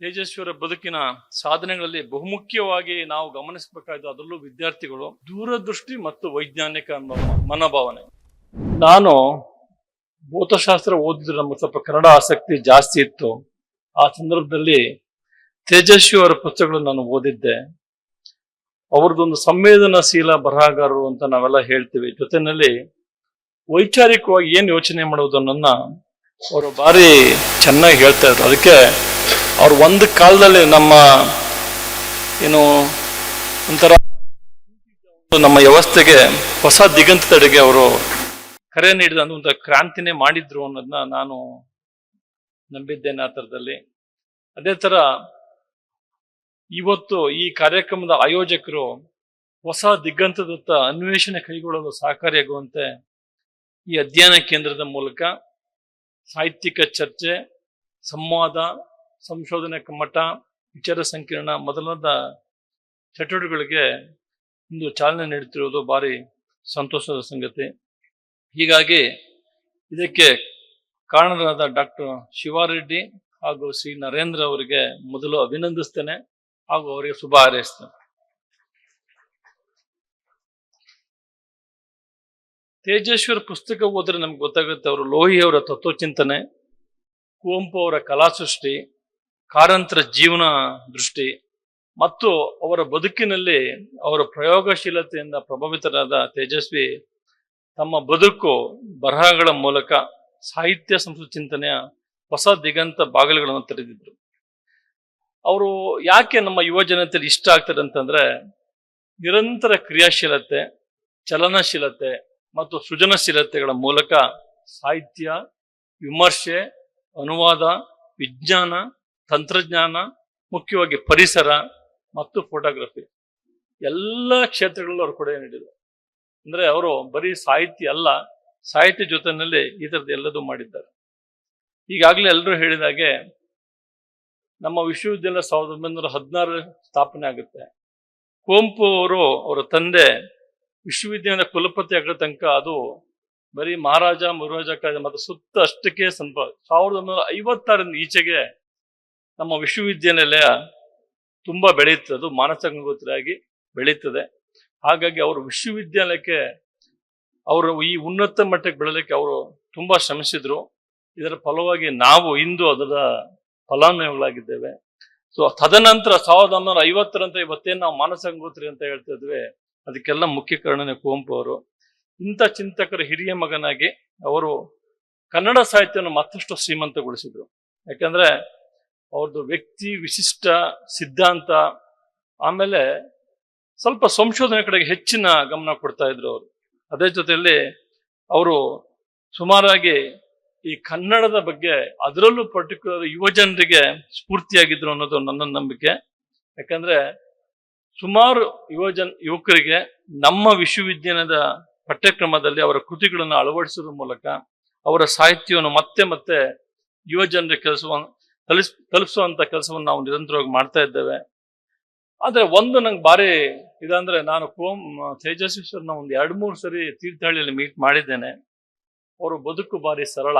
ತೇಜಸ್ವಿಯವರ ಬದುಕಿನ ಸಾಧನೆಗಳಲ್ಲಿ ಬಹುಮುಖ್ಯವಾಗಿ ನಾವು ಗಮನಿಸಬೇಕಾದ ಅದರಲ್ಲೂ ವಿದ್ಯಾರ್ಥಿಗಳು ದೂರದೃಷ್ಟಿ ಮತ್ತು ವೈಜ್ಞಾನಿಕ ಅನ್ನೋ ಮನೋಭಾವನೆ. ನಾನು ಭೌತಶಾಸ್ತ್ರ ಓದಿದ್ರೆ ನಮ್ಗೆ ಸ್ವಲ್ಪ ಕನ್ನಡ ಆಸಕ್ತಿ ಜಾಸ್ತಿ ಇತ್ತು. ಆ ಸಂದರ್ಭದಲ್ಲಿ ತೇಜಸ್ವಿ ಅವರ ಪುಸ್ತಕಗಳನ್ನು ನಾನು ಓದಿದ್ದೆ. ಅವ್ರದ್ದೊಂದು ಸಂವೇದನಾಶೀಲ ಬರಹಗಾರರು ಅಂತ ನಾವೆಲ್ಲ ಹೇಳ್ತೀವಿ. ಜೊತೆನಲ್ಲಿ ವೈಚಾರಿಕವಾಗಿ ಏನು ಯೋಚನೆ ಮಾಡುವುದನ್ನ ಅವರು ಭಾರಿ ಚೆನ್ನಾಗಿ ಹೇಳ್ತಾ ಇದ್ರು. ಅದಕ್ಕೆ ಅವ್ರು ಒಂದು ಕಾಲದಲ್ಲಿ ನಮ್ಮ ಏನು ಒಂಥರ ನಮ್ಮ ವ್ಯವಸ್ಥೆಗೆ ಹೊಸ ದಿಗಂತದೆಡೆಗೆ ಅವರು ಕರೆ ನೀಡಿದ ಒಂದು ಕ್ರಾಂತಿನೇ ಮಾಡಿದ್ರು ಅನ್ನೋದನ್ನ ನಾನು ನಂಬಿದ್ದೇನೆ ಆ ಥರದಲ್ಲಿ. ಅದೇ ತರ ಇವತ್ತು ಈ ಕಾರ್ಯಕ್ರಮದ ಆಯೋಜಕರು ಹೊಸ ದಿಗ್ಗಂತದತ್ತ ಅನ್ವೇಷಣೆ ಕೈಗೊಳ್ಳಲು ಸಹಕಾರಿಯಾಗುವಂತೆ ಈ ಅಧ್ಯಯನ ಕೇಂದ್ರದ ಮೂಲಕ ಸಾಹಿತ್ಯಿಕ ಚರ್ಚೆ, ಸಂವಾದ ಸಂಶೋಧನೆ ಕಮ್ಮಟ ವಿಚಾರ ಸಂಕೀರ್ಣ ಮೊದಲಾದ ಚಟುವಟಿಕೆಗಳಿಗೆ ಇಂದು ಚಾಲನೆ ನೀಡುತ್ತಿರುವುದು ಭಾರಿ ಸಂತೋಷದ ಸಂಗತಿ. ಹೀಗಾಗಿ ಇದಕ್ಕೆ ಕಾರಣರಾದ ಡಾಕ್ಟರ್ ಶಿವಾರೆಡ್ಡಿ ಹಾಗೂ ಶ್ರೀ ನರೇಂದ್ರ ಅವರಿಗೆ ಮೊದಲು ಅಭಿನಂದಿಸ್ತೇನೆ ಹಾಗೂ ಅವರಿಗೆ ಶುಭ ಹಾರೈಸ್ತೇನೆ. ತೇಜೇಶ್ವರ ಪುಸ್ತಕ ಓದಿದ್ರೆ ನಮ್ಗೆ ಗೊತ್ತಾಗುತ್ತೆ, ಅವರು ಲೋಹಿ ಅವರ ತತ್ವಚಿಂತನೆ, ಕುವೆಂಪು ಅವರ ಕಲಾಸೃಷ್ಟಿ ಕಾರಂತರ ಜೀವನ ದೃಷ್ಟಿ ಮತ್ತು ಅವರ ಬದುಕಿನಲ್ಲಿ ಅವರ ಪ್ರಯೋಗಶೀಲತೆಯಿಂದ ಪ್ರಭಾವಿತರಾದ ತೇಜಸ್ವಿ ತಮ್ಮ ಬದುಕು ಬರಹಗಳ ಮೂಲಕ ಸಾಹಿತ್ಯ ಸಂಸ್ಕೃತಿ ಚಿಂತನೆಯ ಹೊಸ ದಿಗಂತ ಬಾಗಿಲುಗಳನ್ನು ತೆರೆದಿದ್ರು ಅವರು ಯಾಕೆ ನಮ್ಮ ಯುವ ಜನತೆಯಲ್ಲಿ ಇಷ್ಟ ಆಗ್ತಾರೆ ಅಂತಂದ್ರೆ ನಿರಂತರ ಕ್ರಿಯಾಶೀಲತೆ, ಚಲನಶೀಲತೆ ಮತ್ತು ಸೃಜನಶೀಲತೆಗಳ ಮೂಲಕ ಸಾಹಿತ್ಯ, ವಿಮರ್ಶೆ, ಅನುವಾದ, ವಿಜ್ಞಾನ ತಂತ್ರಜ್ಞಾನ, ಮುಖ್ಯವಾಗಿ ಪರಿಸರ ಮತ್ತು ಫೋಟೋಗ್ರಫಿ ಎಲ್ಲ ಕ್ಷೇತ್ರಗಳಲ್ಲೂ ಅವರು ಕೊಡುಗೆ ನೀಡಿದರು. ಅಂದ್ರೆ ಅವರು ಬರೀ ಸಾಹಿತ್ಯ ಅಲ್ಲ, ಸಾಹಿತ್ಯ ಜೊತೆನಲ್ಲಿ ಈ ಥರದ್ದು ಎಲ್ಲದೂ ಮಾಡಿದ್ದಾರೆ. ಈಗಾಗಲೇ ಎಲ್ಲರೂ ಹೇಳಿದಾಗೆ ನಮ್ಮ ವಿಶ್ವವಿದ್ಯಾಲಯ ಸಾವಿರದ ಒಂಬೈನೂರ ಹದಿನಾರು ಸ್ಥಾಪನೆ ಆಗುತ್ತೆ. ಕುವೆಂಪು ಅವರು, ಅವರ ತಂದೆ, ವಿಶ್ವವಿದ್ಯಾಲಯದ ಕುಲಪತಿ ಆಗೋ ತನಕ ಅದು ಬರೀ ಮಹಾರಾಜ ಮುರುರಾಜ ಕಾಯ್ದೆ ಮತ್ತು ಸುತ್ತ ಅಷ್ಟಕ್ಕೆ ಸಂಪ ಸಾವಿರದ ಒಂಬೈನೂರ ಐವತ್ತಾರರಿಂದ ಈಚೆಗೆ ನಮ್ಮ ವಿಶ್ವವಿದ್ಯಾನಿಲಯ ತುಂಬ ಬೆಳೆಯುತ್ತದೆ ಅದು ಮಾನಸ ಗಂಗೋತ್ರಿಯಾಗಿ ಬೆಳೀತದೆ. ಹಾಗಾಗಿ ಅವರು ವಿಶ್ವವಿದ್ಯಾಲಯಕ್ಕೆ ಅವರು ಈ ಉನ್ನತ ಮಟ್ಟಕ್ಕೆ ಬೆಳಲಿಕ್ಕೆ ಅವರು ತುಂಬ ಶ್ರಮಿಸಿದ್ರು. ಇದರ ಫಲವಾಗಿ ನಾವು ಇಂದು ಅದರ ಫಲಾನುಭವಿಗಳಾಗಿದ್ದೇವೆ. ಸೊ ತದನಂತರ ಸಾವಿರದ ಒಂಬೈನೂರ ಐವತ್ತರಂತ ಇವತ್ತೇನು ನಾವು ಮಾನಸ ಗಂಗೋತ್ರಿ ಅಂತ ಹೇಳ್ತಾ ಇದ್ವಿ, ಅದಕ್ಕೆಲ್ಲ ಮುಖ್ಯ ಕಾರಣನೇ ಕುವೆಂಪು ಅವರು. ಇಂಥ ಚಿಂತಕರ ಹಿರಿಯ ಮಗನಾಗಿ ಅವರು ಕನ್ನಡ ಸಾಹಿತ್ಯವನ್ನು ಮತ್ತಷ್ಟು ಶ್ರೀಮಂತಗೊಳಿಸಿದ್ರು. ಯಾಕಂದ್ರೆ ಅವ್ರದ್ದು ವ್ಯಕ್ತಿ ವಿಶಿಷ್ಟ ಸಿದ್ಧಾಂತ, ಆಮೇಲೆ ಸ್ವಲ್ಪ ಸಂಶೋಧನೆ ಕಡೆಗೆ ಹೆಚ್ಚಿನ ಗಮನ ಕೊಡ್ತಾ ಇದ್ರು ಅವರು. ಅದೇ ಜೊತೆಯಲ್ಲಿ ಅವರು ಸುಮಾರಾಗಿ ಈ ಕನ್ನಡದ ಬಗ್ಗೆ ಅದರಲ್ಲೂ ಪರ್ಟಿಕ್ಯುಲರ್ ಯುವ ಜನರಿಗೆ ಸ್ಫೂರ್ತಿಯಾಗಿದ್ರು ಅನ್ನೋದು ನನ್ನ ನಂಬಿಕೆ. ಯಾಕಂದ್ರೆ ಸುಮಾರು ಯುವ ಜನ, ಯುವಕರಿಗೆ ನಮ್ಮ ವಿಶ್ವವಿದ್ಯಾಲಯದ ಪಠ್ಯಕ್ರಮದಲ್ಲಿ ಅವರ ಕೃತಿಗಳನ್ನು ಅಳವಡಿಸುವ ಮೂಲಕ ಅವರ ಸಾಹಿತ್ಯವನ್ನು ಮತ್ತೆ ಮತ್ತೆ ಯುವ ಜನರಿಗೆ ಕೆಲಸವ ತಲಿಸ್, ತಲುಪಿಸುವಂತ ಕೆಲಸವನ್ನು ನಾವು ನಿರಂತರವಾಗಿ ಮಾಡ್ತಾ ಇದ್ದೇವೆ. ಆದ್ರೆ ಒಂದು ನಂಗೆ ಭಾರಿ ಇದಂದ್ರೆ ನಾನು ಕೋಮ್, ತೇಜಸ್ವಿಶ್ವರ್ನ ಒಂದು ಎರಡು ಮೂರು ಸರಿ ತೀರ್ಥಹಳ್ಳಿಯಲ್ಲಿ ಮೀಟ್ ಮಾಡಿದ್ದೇನೆ. ಅವರು ಬದುಕು ಭಾರಿ ಸರಳ.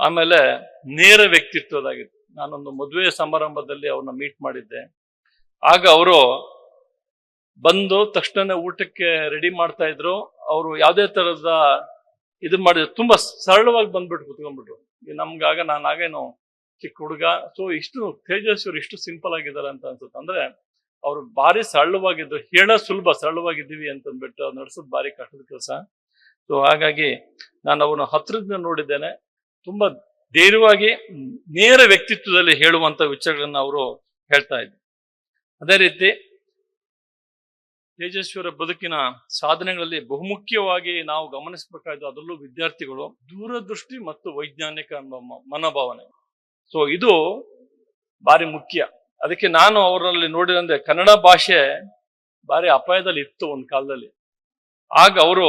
ಆಮೇಲೆ ನೇರ ವ್ಯಕ್ತಿತ್ವದಾಗಿತ್ತು. ನಾನೊಂದು ಮದುವೆ ಸಮಾರಂಭದಲ್ಲಿ ಅವ್ರನ್ನ ಮೀಟ್ ಮಾಡಿದ್ದೆ. ಆಗ ಅವರು ಬಂದು ತಕ್ಷಣನೇ ಊಟಕ್ಕೆ ರೆಡಿ ಮಾಡ್ತಾ ಇದ್ರು. ಅವರು ಯಾವುದೇ ತರದ ಇದು ಮಾಡಿದ್ರು. ತುಂಬಾ ಸರಳವಾಗಿ ಬಂದ್ಬಿಟ್ಟು ಕುತ್ಕೊಂಡ್ಬಿಟ್ರು. ನಮ್ಗಾಗ ನಾನು ಆಗೇನು ಚಿಕ್ಕ ಹುಡುಗ. ಸೊ ಇಷ್ಟು ತೇಜಸ್ವಿ ಇಷ್ಟು ಸಿಂಪಲ್ ಆಗಿದ್ದಾರೆ ಅಂತ ಅನ್ಸುತ್ತೆ. ಅಂದ್ರೆ, ಅವ್ರು ಭಾರಿ ಸರಳವಾಗಿದ್ದು ಹೇಳ ಸುಲಭ, ಸರಳವಾಗಿದ್ದೀವಿ ಅಂತಂದ್ಬಿಟ್ಟು ನಡ್ಸೋದು ಭಾರಿ ಕಷ್ಟದ ಕೆಲಸ. ಸೊ ಹಾಗಾಗಿ ನಾನು ಅವನ ಹತ್ರದಿಂದ ನೋಡಿದ್ದೇನೆ. ತುಂಬಾ ಧೈರ್ಯವಾಗಿ, ನೇರ ವ್ಯಕ್ತಿತ್ವದಲ್ಲಿ ಹೇಳುವಂತ ವಿಚಾರಗಳನ್ನ ಅವರು ಹೇಳ್ತಾ ಇದ್ರು. ಅದೇ ರೀತಿ, ತೇಜಸ್ವಿಯವರ ಬದುಕಿನ ಸಾಧನೆಗಳಲ್ಲಿ ಬಹುಮುಖ್ಯವಾಗಿ ನಾವು ಗಮನಿಸಬೇಕಾದ ಅದರಲ್ಲೂ ವಿದ್ಯಾರ್ಥಿಗಳು ದೂರದೃಷ್ಟಿ ಮತ್ತು ವೈಜ್ಞಾನಿಕ ಮನೋಭಾವನೆ. ಸೊ ಇದು ಭಾರಿ ಮುಖ್ಯ. ಅದಕ್ಕೆ ನಾನು ಅವರಲ್ಲಿ ನೋಡಿದಂತೆ ಕನ್ನಡ ಭಾಷೆ ಭಾರಿ ಅಪಾಯದಲ್ಲಿ ಇತ್ತು ಒಂದು ಕಾಲದಲ್ಲಿ. ಆಗ ಅವರು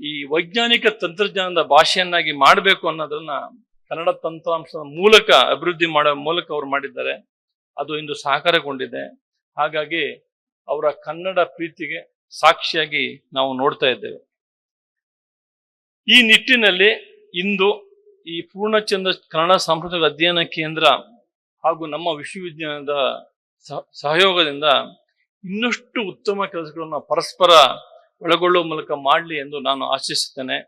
ಈ ವೈಜ್ಞಾನಿಕ ತಂತ್ರಜ್ಞಾನದ ಭಾಷೆಯನ್ನಾಗಿ ಮಾಡಬೇಕು ಅನ್ನೋದನ್ನ ಕನ್ನಡ ತಂತ್ರಾಂಶದ ಮೂಲಕ ಅಭಿವೃದ್ಧಿ ಮಾಡೋ ಮೂಲಕ ಅವರು ಮಾಡಿದ್ದಾರೆ. ಅದು ಇಂದು ಸಹಕಾರಗೊಂಡಿದೆ ಹಾಗಾಗಿ ಅವರ ಕನ್ನಡ ಪ್ರೀತಿಗೆ ಸಾಕ್ಷಿಯಾಗಿ ನಾವು ನೋಡ್ತಾ ಇದ್ದೇವೆ. ಈ ನಿಟ್ಟಿನಲ್ಲಿ ಇಂದು ಈ ಪೂರ್ಣಚಂದ್ರ ಕನ್ನಡ ಸಾಂಸ್ಕೃತಿಕ ಅಧ್ಯಯನ ಕೇಂದ್ರ ಹಾಗೂ ನಮ್ಮ ವಿಶ್ವವಿದ್ಯಾಲಯದ ಸಹ- ಸಹಯೋಗದಿಂದ ಇನ್ನಷ್ಟು ಉತ್ತಮ ಕೆಲಸಗಳನ್ನು ಪರಸ್ಪರ ಒಳಗೊಳ್ಳುವ ಮೂಲಕ ಮಾಡಲಿ ಎಂದು ನಾನು ಆಶಿಸುತ್ತೇನೆ.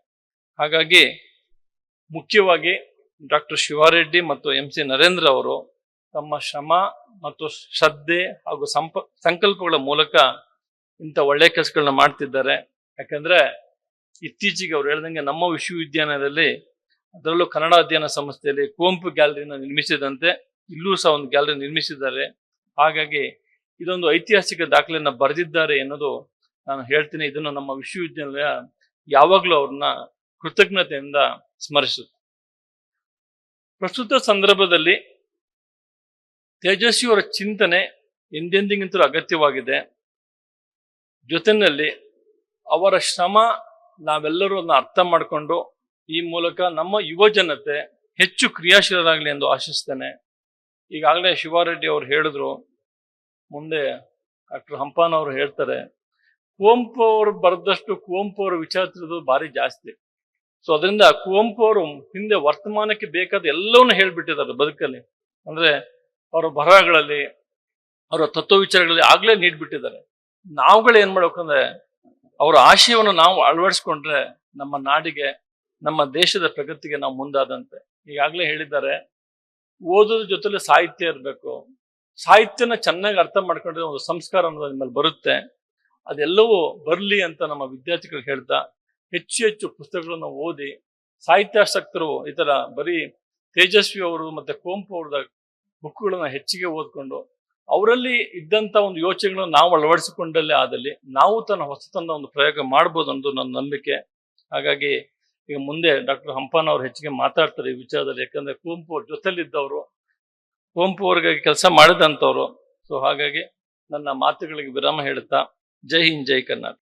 ಹಾಗಾಗಿ ಮುಖ್ಯವಾಗಿ ಡಾಕ್ಟರ್ ಶಿವಾರೆಡ್ಡಿ ಮತ್ತು ಎಂ ಸಿ ನರೇಂದ್ರ ಅವರು ತಮ್ಮ ಶ್ರಮ ಮತ್ತು ಶ್ರದ್ಧೆ ಹಾಗೂ ಸಂಪ, ಸಂಕಲ್ಪಗಳ ಮೂಲಕ ಇಂಥ ಒಳ್ಳೆಯ ಕೆಲಸಗಳನ್ನ ಮಾಡ್ತಿದ್ದಾರೆ. ಯಾಕಂದ್ರೆ ಇತ್ತೀಚೆಗೆ ಅವರು ಹೇಳ್ದಂಗೆ ನಮ್ಮ ವಿಶ್ವವಿದ್ಯಾಲಯದಲ್ಲಿ ಅದರಲ್ಲೂ ಕನ್ನಡ ಅಧ್ಯಯನ ಸಂಸ್ಥೆಯಲ್ಲಿ ಕುವೆಂಪು ಗ್ಯಾಲರಿನ ನಿರ್ಮಿಸಿದಂತೆ ಇಲ್ಲೂ ಸಹ ಒಂದು ಗ್ಯಾಲರಿ ನಿರ್ಮಿಸಿದ್ದಾರೆ. ಹಾಗಾಗಿ ಇದೊಂದು ಐತಿಹಾಸಿಕ ದಾಖಲೆಯನ್ನ ಬರೆದಿದ್ದಾರೆ ಎನ್ನುವುದು ನಾನು ಹೇಳ್ತೀನಿ. ಇದನ್ನು ನಮ್ಮ ವಿಶ್ವವಿದ್ಯಾಲಯ ಯಾವಾಗಲೂ ಅವ್ರನ್ನ ಕೃತಜ್ಞತೆಯಿಂದ ಸ್ಮರಿಸುತ್ತೆ. ಪ್ರಸ್ತುತ ಸಂದರ್ಭದಲ್ಲಿ ತೇಜಸ್ವಿಯವರ ಚಿಂತನೆ ಎಂದೆಂದಿಗಿಂತಲೂ ಅಗತ್ಯವಾಗಿದೆ. ಜೊತೆಯಲ್ಲಿ ಅವರ ಶ್ರಮ ನಾವೆಲ್ಲರೂ ಅದನ್ನ ಅರ್ಥ ಮಾಡಿಕೊಂಡು ಈ ಮೂಲಕ ನಮ್ಮ ಯುವ ಜನತೆ ಹೆಚ್ಚು ಕ್ರಿಯಾಶೀಲರಾಗಲಿ ಎಂದು ಆಶಿಸ್ತೇನೆ. ಈಗಾಗಲೇ ಶಿವಾರೆಡ್ಡಿ ಅವರು ಹೇಳಿದ್ರು, ಮುಂದೆ ಡಾಕ್ಟರ್ ಹಂಪಾನ್ ಅವರು ಹೇಳ್ತಾರೆ, ಕುವೆಂಪು ಅವರು ಬರೆದಷ್ಟು ಕುವೆಂಪು ಅವರು ವಿಚಾರ ತಿಳಿದು ಭಾರಿ ಜಾಸ್ತಿ. ಸೊ ಅದರಿಂದ ಕುವೆಂಪು ಅವರು ಹಿಂದೆ ವರ್ತಮಾನಕ್ಕೆ ಬೇಕಾದ ಎಲ್ಲವನ್ನೂ ಹೇಳಿಬಿಟ್ಟಿದ್ದಾರೆ ಬದುಕಲ್ಲಿ. ಅಂದ್ರೆ ಅವರ ಬರಹಗಳಲ್ಲಿ, ಅವರ ತತ್ವ ವಿಚಾರಗಳಲ್ಲಿ ಆಗ್ಲೇ ನೀಡ್ಬಿಟ್ಟಿದ್ದಾರೆ. ನಾವುಗಳು ಏನ್ ಮಾಡ್ಬೇಕಂದ್ರೆ, ಅವರ ಆಶಯವನ್ನು ನಾವು ಅಳವಡಿಸ್ಕೊಂಡ್ರೆ ನಮ್ಮ ನಾಡಿಗೆ ನಮ್ಮ ದೇಶದ ಪ್ರಗತಿಗೆ ನಾವು ಮುಂದಾದಂತೆ. ಈಗಾಗಲೇ ಹೇಳಿದ್ದಾರೆ, ಓದೋದ್ರ ಜೊತೆಲೆ ಸಾಹಿತ್ಯ ಇರಬೇಕು. ಸಾಹಿತ್ಯನ ಚೆನ್ನಾಗಿ ಅರ್ಥ ಮಾಡ್ಕೊಂಡ್ರೆ ಒಂದು ಸಂಸ್ಕಾರ ಅನ್ನೋದು ನಿಮ್ಮಲ್ಲಿ ಬರುತ್ತೆ. ಅದೆಲ್ಲವೂ ಬರಲಿ ಅಂತ ನಮ್ಮ ವಿದ್ಯಾರ್ಥಿಗಳು ಹೇಳ್ತಾ, ಹೆಚ್ಚು ಹೆಚ್ಚು ಪುಸ್ತಕಗಳನ್ನು ಓದಿ, ಸಾಹಿತ್ಯಾಸಕ್ತರು ಈ ಥರ ಬರೀ ತೇಜಸ್ವಿ ಅವರು ಮತ್ತೆ ಕುವೆಂಪು ಅವ್ರದ ಬುಕ್ಗಳನ್ನ ಹೆಚ್ಚಿಗೆ ಓದ್ಕೊಂಡು, ಅವರಲ್ಲಿ ಇದ್ದಂಥ ಒಂದು ಯೋಚನೆಗಳನ್ನು ನಾವು ಅಳವಡಿಸಿಕೊಂಡಲ್ಲೇ ಆದಲ್ಲಿ ನಾವು ತನ್ನ ಹೊಸತನ್ನ ಒಂದು ಪ್ರಯೋಗ ಮಾಡ್ಬೋದು ಅನ್ನೋದು ನನ್ನ ನಂಬಿಕೆ. ಹಾಗಾಗಿ ಈಗ ಮುಂದೆ ಡಾಕ್ಟರ್ ಹಂಪನ್ ಅವರು ಹೆಚ್ಚಿಗೆ ಮಾತಾಡ್ತಾರೆ ಈ ವಿಚಾರದಲ್ಲಿ, ಯಾಕಂದ್ರೆ ಕುವೆಂಪು ಅವ್ರ ಜೊತೆಲಿದ್ದವರು, ಕುವೆಂಪು ಅವ್ರಿಗೆ ಕೆಲಸ ಮಾಡಿದಂಥವ್ರು. ಸೊ ಹಾಗಾಗಿ ನನ್ನ ಮಾತುಗಳಿಗೆ ವಿರಾಮ ಹೇಳುತ್ತಾ, ಜೈ ಹಿಂದ್, ಜೈ ಕರ್ನಾಟಕ.